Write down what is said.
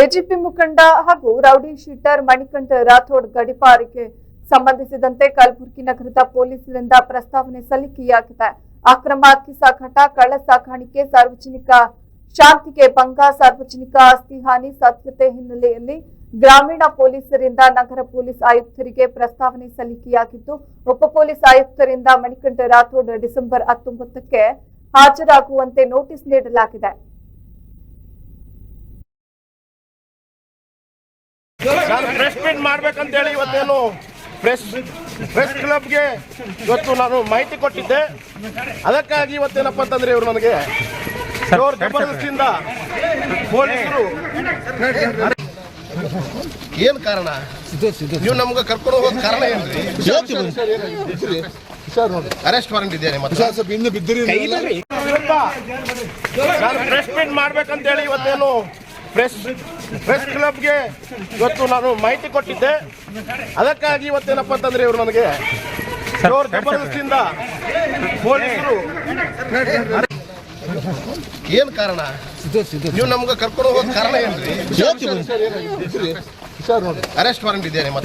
BJP ಮುಖಂಡ ಹಾಗೂ rowdy sheeter Manikanta Rathod ಗಡಿಪಾರಿಗೆ ಸಂಬಂಧಿಸಿದಂತೆ ಕಲಬುರಗಿ ನಗರದ ಪೊಲೀಸರಿಂದ ಪ್ರಸ್ತಾವನೆ ಸಲ್ಲಿಕೆಯಾಗಿದೆ. ಅಕ್ರಮ ಅಕ್ಕಿ ಸಾಗಾಟ ಕಳ್ಳ ಸಾಗಾಣಿಕೆ ಸಾರ್ವಜನಿಕ ಶಾಂತಿಗೆ ಭಂಗ, ಸಾರ್ವಜನಿಕ ಆಸ್ತಿ ಹಾನಿ ಸಾಧ್ಯತೆ ಹಿನ್ನೆಲೆಯಲ್ಲಿ ಗ್ರಾಮೀಣ ಪೊಲೀಸರಿಂದ ನಗರ ಪೊಲೀಸ್ ಆಯುಕ್ತರಿಗೆ ಪ್ರಸ್ತಾವನೆ ಸಲ್ಲಿಕೆಯಾಗಿದ್ದು, ಉಪ ಪೊಲೀಸ್ ಆಯುಕ್ತರಿಂದ ಮಣಿಕಂಠ ರಾಥೋಡ್ ಡಿಸೆಂಬರ್ ಹತ್ತೊಂಬತ್ತಕ್ಕೆ ಹಾಜರಾಗುವಂತೆ ನೋಟಿಸ್ ನೀಡಲಾಗಿದೆ. ಪ್ರೆಸ್ ಮೀಟ್ ಮಾಡ್ಬೇಕಂತೇಳಿ ಇವತ್ತೇನು ಪ್ರೆಸ್ ಪ್ರೆಸ್ ಕ್ಲಬ್ಗೆ ಇವತ್ತು ನಾನು ಮಾಹಿತಿ ಕೊಟ್ಟಿದ್ದೆ. ಅದಕ್ಕಾಗಿ ಇವತ್ತೇನಪ್ಪ ಅಂತಂದ್ರೆ ಇವರು ನನಗೆ ಜೋರ್ ಜಬರ್ದಸ್ತಿಯಿಂದ ಪೊಲೀಸರು ಏನ್ ಕಾರಣ? ನೀವು ನಮ್ಗೆ ಕರ್ಕೊಂಡು ಹೋಗೋದ್ ಕಾರಣ ಏನ್ರಿ? ಅರೆಸ್ಟ್ ವಾರೆಂಟ್ ಇದೆಯಾ ನಿಮ್ಮ ಪ್ರೆಸ್ ಮೀಟ್ ಮಾಡ್ಬೇಕಂತೇಳಿ ಇವತ್ತೇನು ಪ್ರೆಸ್ ಪ್ರೆಸ್ ಕ್ಲಬ್ಗೆ ಇವತ್ತು ನಾನು ಮಾಹಿತಿ ಕೊಟ್ಟಿದ್ದೆ. ಅದಕ್ಕಾಗಿ ಇವತ್ತೇನಪ್ಪ ಅಂತಂದ್ರೆ ಇವರು ನನಗೆ ಜೋರ್ ಜಬರ್ದಸ್ತಿಯಿಂದ ಪೊಲೀಸರು ಏನ್ ಕಾರಣ? ನೀವು ನಮ್ಗೆ ಕರ್ಕೊಂಡು ಹೋಗೋದ್ ಕಾರಣ ಏನ್ರಿ? ಅರೆಸ್ಟ್ ವಾರೆಂಟ್ ಇದೆಯಾ ನಿಮ್ಮ